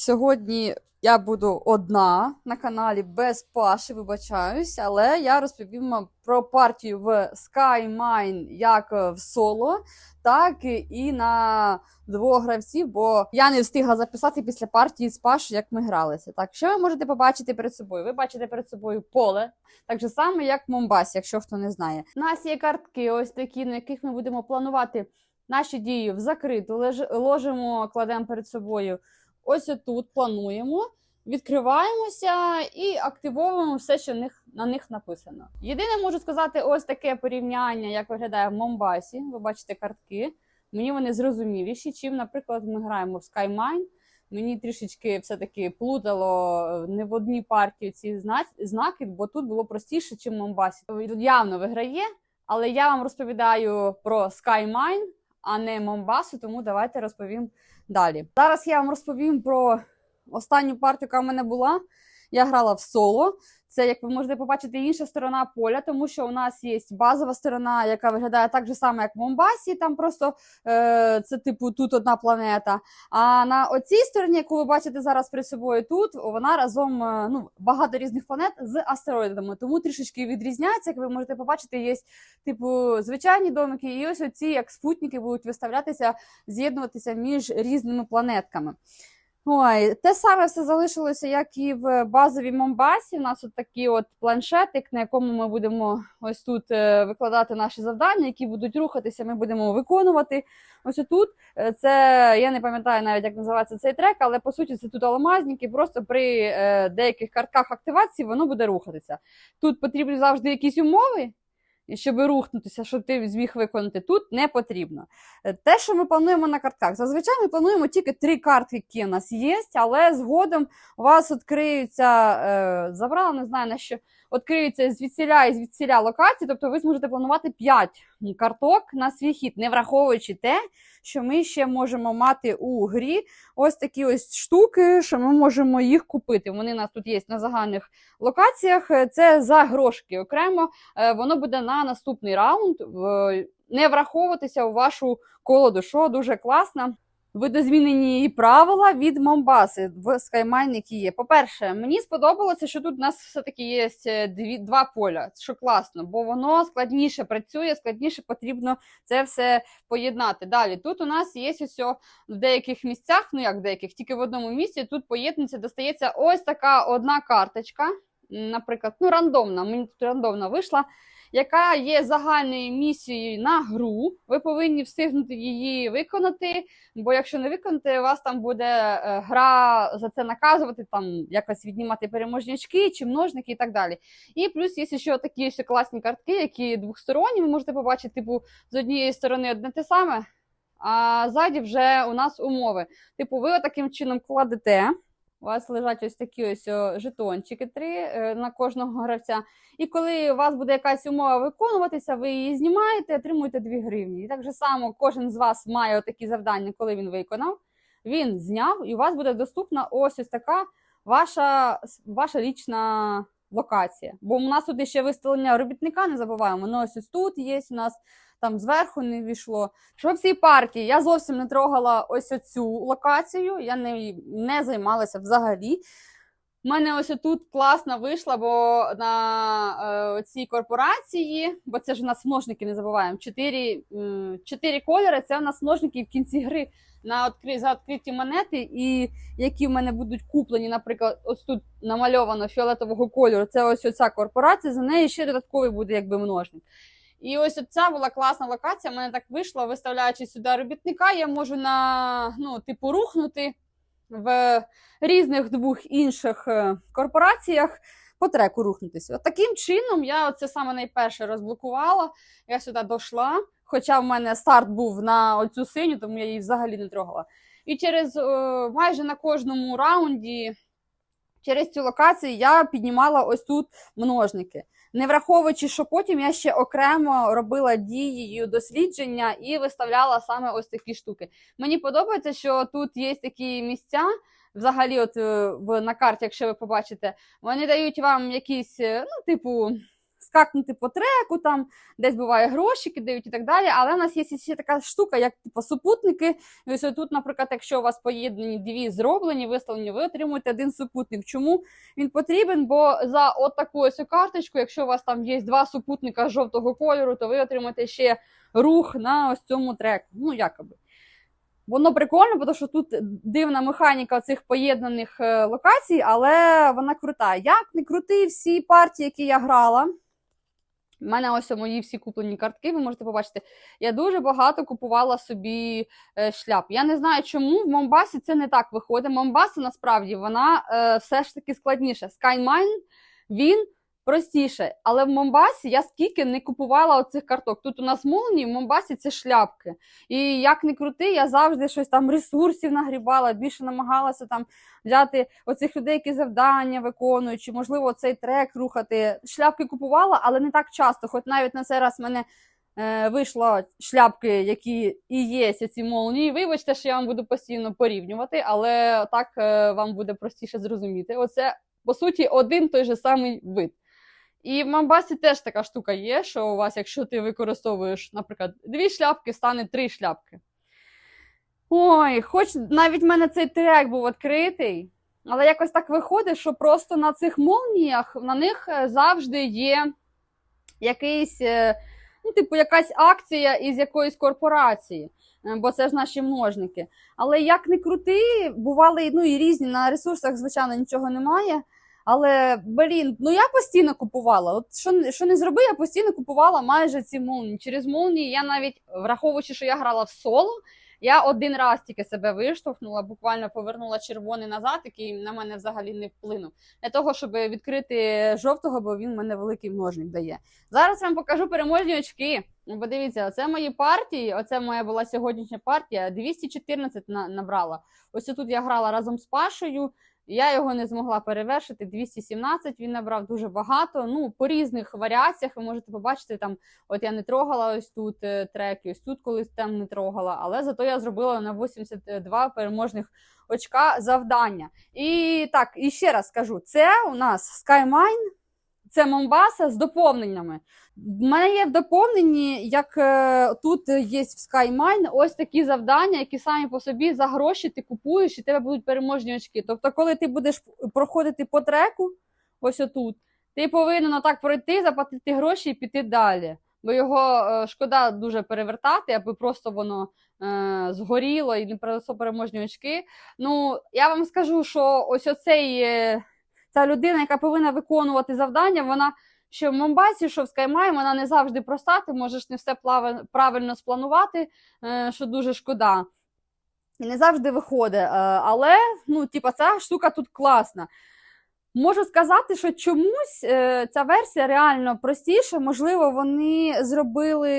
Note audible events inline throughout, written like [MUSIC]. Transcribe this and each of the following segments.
Сьогодні я буду одна на каналі без Паші, вибачаюсь, але я розповім про партію в SkyMine як е, в соло, так і на двох гравців, бо я не встигла записати після партії з Пашою, як ми гралися. Так, що ви можете побачити перед собою? Ви бачите перед собою поле, так же само, як в Момбасі, якщо хто не знає. У нас є картки, ось такі, на яких ми будемо планувати наші дії в закриту, ложимо, кладемо перед собою ось отут плануємо, відкриваємося і активовуємо все, що на них написано. Єдине можу сказати, ось таке порівняння, як виглядає в Момбасі. Ви бачите картки. Мені вони зрозуміліші, чим, наприклад, ми граємо в SkyMine. Мені трішечки все-таки плутало е, не в одній партії ці зна- знаки, бо тут було простіше, чим в Момбасі. Тут явно виграє, але я вам розповідаю про SkyMine, а не Момбасу, тому давайте розповім далі. Зараз я вам розповім про останню партію, яка в мене була. Я грала в соло. Це, як ви можете побачити, інша сторона поля, тому що у нас є базова сторона, яка виглядає так же само, як в Момбасі. Там просто е, це, типу, тут одна планета. А на оцій стороні, яку ви бачите зараз перед собою, тут вона разом е, ну, багато різних планет з астероїдами. Тому трішечки відрізняється. Як ви можете побачити, є типу звичайні домики, і ось оці як спутники будуть виставлятися, з'єднуватися між різними планетками. Ой, те саме все залишилося, як і в базовій Момбасі. У нас от такий от планшетик, на якому ми будемо ось тут е, викладати наші завдання, які будуть рухатися, ми будемо виконувати. Ось тут це я не пам'ятаю навіть, як називається цей трек, але по суті це тут алмазники. Просто при е, деяких картках активації воно буде рухатися. Тут потрібні завжди якісь умови. Щоб рухнутися, щоб ти зміг виконати тут, не потрібно. Е, Те, що ми плануємо на картках, зазвичай ми плануємо тільки три картки, які у нас є, але згодом у вас відкриються, е, забрала, не знаю на що, відкриються звідсіля і звідсіля локації, тобто ви зможете планувати 5 карток на свій хід, не враховуючи те, що ми ще можемо мати у грі ось такі ось штуки, що ми можемо їх купити. Вони у нас тут є на загальних локаціях. Це за грошки окремо. Е, Воно буде на наступний раунд. Не враховуватися у вашу колоду, що дуже класно. Видозмінені правила від Момбаси в які є. По-перше, мені сподобалося, що тут у нас все-таки є е, дві, два поля, що класно, бо воно складніше працює, складніше потрібно це все поєднати. Далі тут у нас є ось в деяких місцях, ну як деяких, тільки в одному місці тут поєднується, достається ось така одна карточка. Наприклад, ну рандомна, мені тут рандомна вийшла, яка є загальною місією на гру. Ви повинні встигнути її виконати. Бо якщо не виконати, вас там буде е, гра за це наказувати, там якось віднімати переможні очки чи множники і так далі. І плюс є ще такі ще класні картки, які двохсторонні. Ви можете побачити, типу, з однієї сторони одне те саме, а ззаді вже у нас умови. Типу, ви таким чином кладете. У вас лежать ось такі ось жетончики три е, на кожного гравця. І коли у вас буде якась умова виконуватися, ви її знімаєте, отримуєте 2 гривні. І так же само кожен з вас має такі завдання, коли він виконав. Він зняв, і у вас буде доступна ось ось така ваша, ваша лічна локація. Бо у нас тут ще виставлення робітника, не забуваємо. Воно ось ось тут є у нас. Там зверху не війшло. Що в цій партії я зовсім не трогала ось цю локацію, я не, не займалася взагалі. У мене ось тут класно вийшла, бо на е, цій корпорації, бо це ж у нас множники, не забуваємо. Чотири, м, чотири кольори це у нас множники в кінці гри на відкри, за відкриті монети, і які в мене будуть куплені, наприклад, ось тут намальовано фіолетового кольору. Це ось оця корпорація, за нею ще додатковий буде якби множник. І ось ця була класна локація. в мене так вийшло, виставляючи сюди робітника, я можу на ну, типу, рухнути в різних двох інших е, корпораціях по треку рухнутися. От таким чином я це саме найперше розблокувала. Я сюди дійшла. Хоча в мене старт був на оцю синю, тому я її взагалі не трогала. І через е, майже на кожному раунді, через цю локацію, я піднімала ось тут множники. Не враховуючи, що потім я ще окремо робила дією дослідження і виставляла саме ось такі штуки. Мені подобається, що тут є такі місця. Взагалі, от е, в на карті, якщо ви побачите, вони дають вам якісь, е, ну, типу, скакнути по треку, там десь буває гроші кидають і так далі. Але в нас є ще така штука, як типу супутники. Ось тут, наприклад, якщо у вас поєднані дві зроблені, виставлені, ви отримуєте один супутник. Чому він потрібен? Бо за от таку ось карточку, якщо у вас там є два супутника жовтого кольору, то ви отримаєте ще рух на ось цьому треку. Ну, якоби. Воно прикольно, тому що тут дивна механіка цих поєднаних е, локацій, але вона крута. Як не крути всі партії, які я грала. У мене ось мої всі куплені картки, ви можете побачити. Я дуже багато купувала собі е, шляп. Я не знаю, чому в Момбасі це не так виходить. Момбаса насправді вона е, все ж таки складніша. SkyMine, він простіше. Але в Момбасі я скільки не купувала оцих карток. Тут у нас молнії, в Момбасі це шляпки. І як не крути, я завжди щось там ресурсів нагрібала, більше намагалася там взяти оцих людей, які завдання виконують, чи можливо цей трек рухати. Шляпки купувала, але не так часто. Хоч навіть на цей раз в мене е, вийшло шляпки, які і є ці молнії. Вибачте, що я вам буду постійно порівнювати, але так е, вам буде простіше зрозуміти. Оце по суті один той же самий вид. І в Мамбасі теж така штука є, що у вас, якщо ти використовуєш, наприклад, дві шляпки, стане три шляпки. Ой, хоч навіть в мене цей трек був відкритий, але якось так виходить, що просто на цих молніях на них е, завжди є якийсь, е, ну, типу, якась акція із якоїсь корпорації, е, бо це ж наші множники. Але як не крути, бували ну, і різні на ресурсах, звичайно, нічого немає. Але блін, ну я постійно купувала. От що, що не зроби, я постійно купувала майже ці молнії. Через молнії я навіть враховуючи, що я грала в соло, я один раз тільки себе виштовхнула, буквально повернула червоний назад, який на мене взагалі не вплинув. Для того, щоб відкрити жовтого, бо він мене великий множник дає. Зараз вам покажу переможні очки. Ну, Подивіться, оце мої партії. Оце моя була сьогоднішня партія. 214 набрала. Ось тут я грала разом з Пашею. Я його не змогла перевершити. 217 він набрав дуже багато. Ну, по різних варіаціях ви можете побачити там. От я не трогала ось тут е, треки, ось тут колись там не трогала, але зато я зробила на 82 переможних очка завдання. І так, і ще раз скажу: це у нас SkyMine, це Момбаса з доповненнями. В мене є в доповненні, як е, тут є в SkyMine, ось такі завдання, які самі по собі за гроші ти купуєш і тебе будуть переможні очки. Тобто, коли ти будеш проходити по треку, ось отут, ти повинен отак пройти, заплатити гроші і піти далі. Бо його е, шкода дуже перевертати, аби просто воно е, згоріло і не принесло переможні очки. Ну, я вам скажу, що ось оцей. Ця людина, яка повинна виконувати завдання, вона що в Момбасі, що в Скаймай, вона не завжди проста, ти можеш не все правильно спланувати, е, що дуже шкода. І не завжди виходить. Е, але ну, типа, ця штука тут класна. Можу сказати, що чомусь е, ця версія реально простіша. Можливо, вони зробили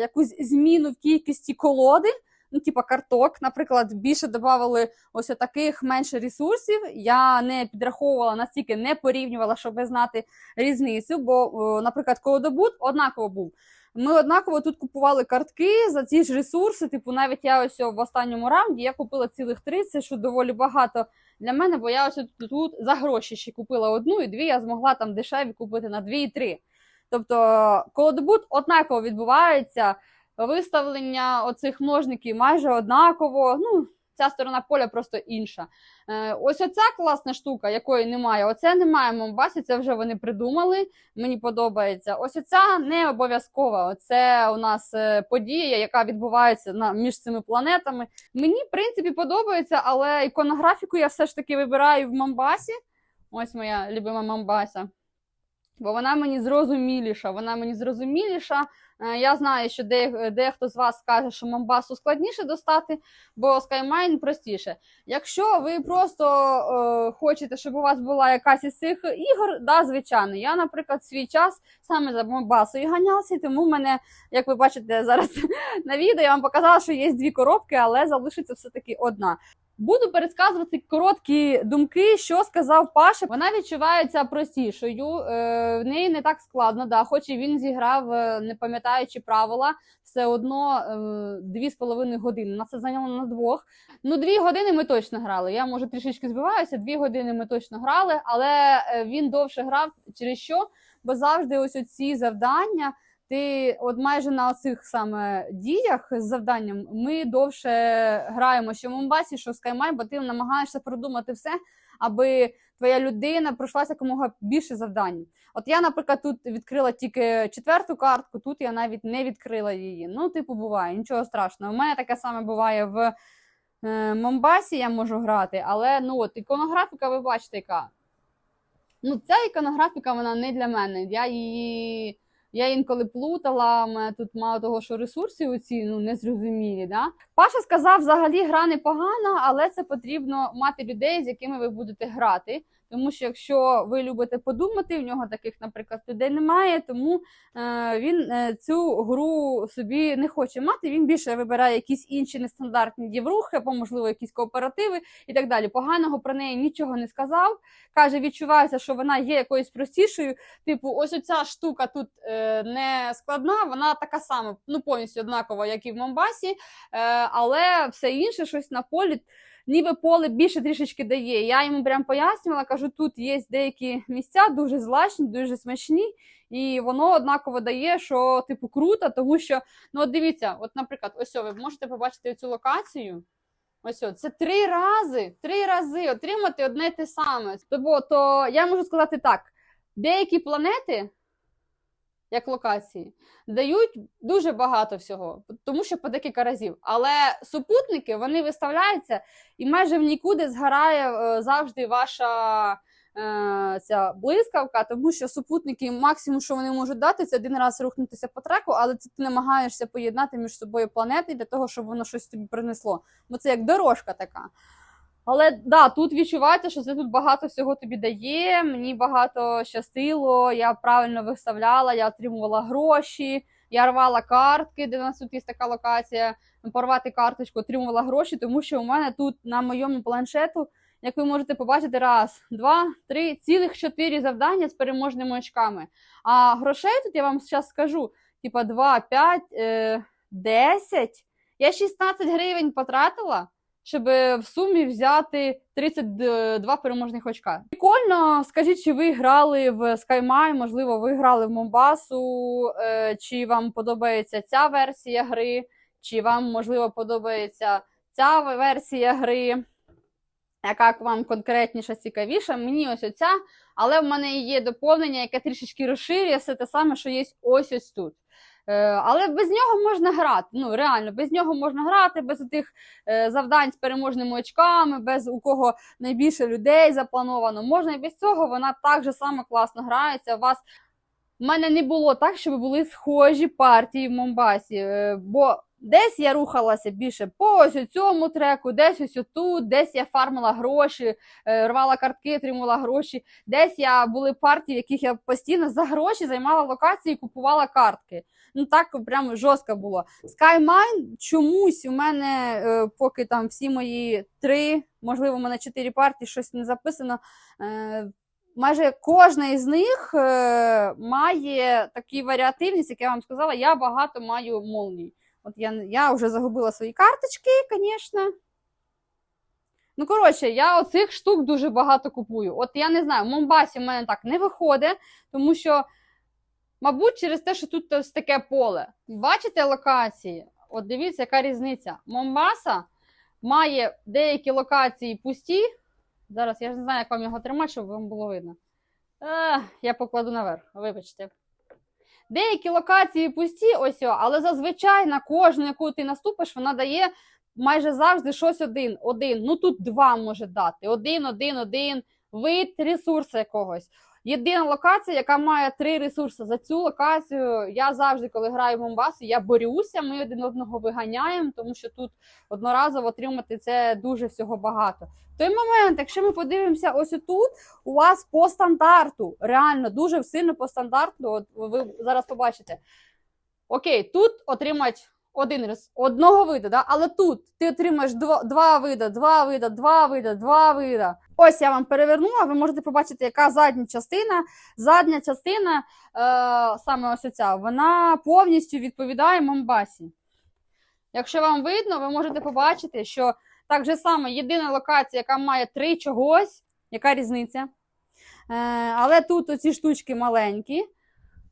якусь зміну в кількості колоди ну, типа карток, наприклад, більше додавали ось таких менше ресурсів. Я не підраховувала настільки, не порівнювала, щоб знати різницю. Бо, наприклад, колодобут однаково був. Ми однаково тут купували картки за ці ж ресурси. Типу, навіть я ось в останньому раунді я купила цілих 30, що доволі багато для мене, бо я ось тут, тут за гроші ще купила одну і дві, я змогла там дешеві купити на дві і три. Тобто колодобут однаково відбувається виставлення оцих множників майже однаково. Ну, Ця сторона поля просто інша. Е, ось оця класна штука, якої немає. Оце немає в це вже вони придумали. Мені подобається. Ось оця не обов'язкова. Це у нас е, подія, яка відбувається між цими планетами. Мені, в принципі, подобається, але іконографіку я все ж таки вибираю в Момбасі. Ось моя любима Момбаса. Бо вона мені зрозуміліша. Вона мені зрозуміліша. Е, я знаю, що дехто з вас скаже, що Мамбасу складніше достати, бо SkyMine простіше. Якщо ви просто е, хочете, щоб у вас була якась із цих ігор, да, звичайно. Я, наприклад, свій час саме за Мамбасою ганявся, тому в мене, як ви бачите зараз [LAUGHS] на відео, я вам показала, що є дві коробки, але залишиться все-таки одна. Буду пересказувати короткі думки, що сказав Паша. Вона відчувається простішою, е, в неї не так складно. Да, хоч і він зіграв, е, не пам'ятаючи правила, все одно е, дві з половиною години. Нас це зайняло на двох. Ну, дві години ми точно грали. Я може трішечки збиваюся. Дві години ми точно грали, але він довше грав через що? Бо завжди ось оці завдання. Ти от майже на цих саме діях з завданням ми довше граємо, що в Момбасі, що в Скаймай, бо ти намагаєшся продумати все, аби твоя людина пройшлася якомога більше завдань. От я, наприклад, тут відкрила тільки четверту картку, тут я навіть не відкрила її. Ну, типу, буває, нічого страшного. У мене таке саме буває в е, Момбасі, я можу грати, але ну от іконографіка, ви бачите, яка. Ну, ця іконографіка, вона не для мене. Я її. Я інколи плутала, мене тут мало того, що ресурси оці ну, незрозумілі. Да? Паша сказав, взагалі гра непогана, але це потрібно мати людей, з якими ви будете грати. Тому що якщо ви любите подумати, в нього таких, наприклад, людей немає, тому е, він е, цю гру собі не хоче мати. Він більше вибирає якісь інші нестандартні діврухи, або, можливо, якісь кооперативи і так далі. Поганого про неї нічого не сказав. Каже, відчувається, що вона є якоюсь простішою. Типу, ось оця штука тут е, не складна, вона така сама, ну повністю однакова, як і в Момбасі, але все інше щось на полі. Ніби поле більше трішечки дає. Я йому прям пояснювала, кажу, тут є деякі місця дуже злачні, дуже смачні, і воно однаково дає, що типу круто, тому що ну от дивіться, от, наприклад, ось ви можете побачити цю локацію. Ось о, це три рази, три рази отримати одне те саме. Тобто, то я можу сказати так: деякі планети, як локації, дають дуже багато всього, тому що по декілька разів. Але супутники вони виставляються, і майже в нікуди згорає е, завжди ваша. е, Ця блискавка, тому що супутники максимум, що вони можуть дати, це один раз рухнутися по треку, але це ти намагаєшся поєднати між собою планети для того, щоб воно щось тобі принесло. Бо це як дорожка така. Але да, тут відчувається, що це тут багато всього тобі дає. Мені багато щастило, я правильно виставляла, я отримувала гроші, я рвала картки, де у нас тут є така локація. Порвати карточку, отримувала гроші, тому що у мене тут на моєму планшету, як ви можете побачити, раз, два, три, цілих чотири завдання з переможними очками. А грошей тут я вам зараз скажу: типа 2, 5, е, 10. Я 16 гривень потратила щоб в сумі взяти 32 переможних очка. Прикольно, скажіть, чи ви грали в SkyMine, можливо, ви грали в Момбасу, е, чи вам подобається ця версія гри, чи вам, можливо, подобається ця версія гри, яка вам конкретніше цікавіша. Мені ось оця, але в мене є доповнення, яке трішечки розширює все те саме, що є ось ось тут. Е, Але без нього можна грати. Ну реально, без нього можна грати, без тих е, завдань з переможними очками, без у кого найбільше людей заплановано. Можна і без цього вона так же само класно грається. У вас в мене не було так, щоб були схожі партії в Момбасі. Е, бо десь я рухалася більше по ось цьому треку, десь ось тут, десь я фармила гроші, рвала картки, отримувала гроші. Десь я були партії, в яких я постійно за гроші займала локації і купувала картки. Ну так прямо жорстко було. SkyMine чомусь у мене, е, поки там всі мої три, можливо, у мене чотири партії, щось не записано. Е, майже кожна із них е, має такі варіативність, як я вам сказала, я багато маю молній. От я, я вже загубила свої карточки, звісно. Ну, коротше, я оцих штук дуже багато купую. От я не знаю, в Момбасі в мене так не виходить, тому що, мабуть, через те, що тут ось таке поле. Бачите локації? От дивіться, яка різниця. Момбаса має деякі локації пусті. Зараз я ж не знаю, як вам його тримати, щоб вам було видно. Е, я покладу наверх, вибачте. Деякі локації пусті, ось, але зазвичай на кожну, яку ти наступиш, вона дає майже завжди щось один. один. Ну тут два може дати. Один, один, один, вид ресурсу якогось. Єдина локація, яка має три ресурси. За цю локацію я завжди, коли граю в Момбасу, я борюся, ми один одного виганяємо, тому що тут одноразово отримати це дуже всього багато. В той момент, якщо ми подивимося, ось тут у вас по стандарту, реально дуже сильно по стандарту, от ви зараз побачите. Окей, тут отримати один раз одного виду, да? але тут ти отримаєш два, два вида, два вида, два вида, два вида. Ось я вам перевернула, ви можете побачити, яка задня частина. Задня частина, е, саме ось ця, вона повністю відповідає Момбасі. Якщо вам видно, ви можете побачити, що так же само єдина локація, яка має три чогось, яка різниця. Е, але тут оці штучки маленькі.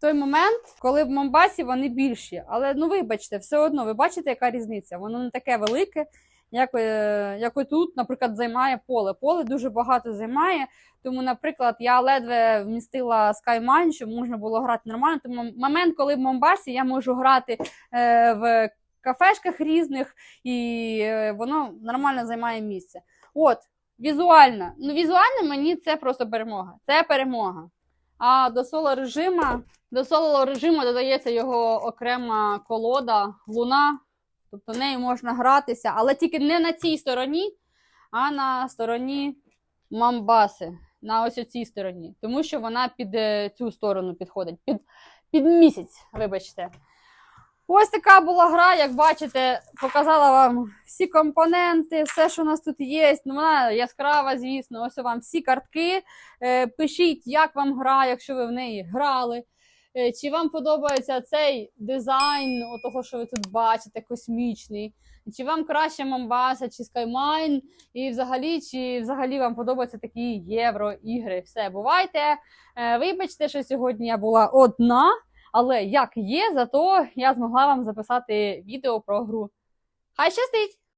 Той момент, коли в Момбасі вони більші. Але ну вибачте, все одно, ви бачите, яка різниця? Воно не таке велике, як, е, як отут, наприклад, займає поле. Поле дуже багато займає. Тому, наприклад, я ледве вмістила SkyMine, щоб можна було грати нормально. Тому момент, коли в Момбасі я можу грати е, в кафешках різних, і е, воно нормально займає місце. От, візуально. Ну, візуально мені це просто перемога. Це перемога. А до соло режима, до соло режиму додається його окрема колода, луна. Тобто нею можна гратися, але тільки не на цій стороні, а на стороні Мамбаси. На ось цій стороні. Тому що вона під е, цю сторону підходить. Під, під місяць, вибачте. Ось така була гра, як бачите, показала вам всі компоненти, все, що у нас тут є. Ну, вона яскрава, звісно. Ось вам всі картки. Е, пишіть, як вам гра, якщо ви в неї грали. Е, чи вам подобається цей дизайн, того, що ви тут бачите, космічний? Чи вам краще Мамбаса, чи Skymine? І взагалі, чи взагалі вам подобаються такі євро-ігри? Все, бувайте. Е, вибачте, що сьогодні я була одна. Але як є, зато я змогла вам записати відео про гру. Хай щастить!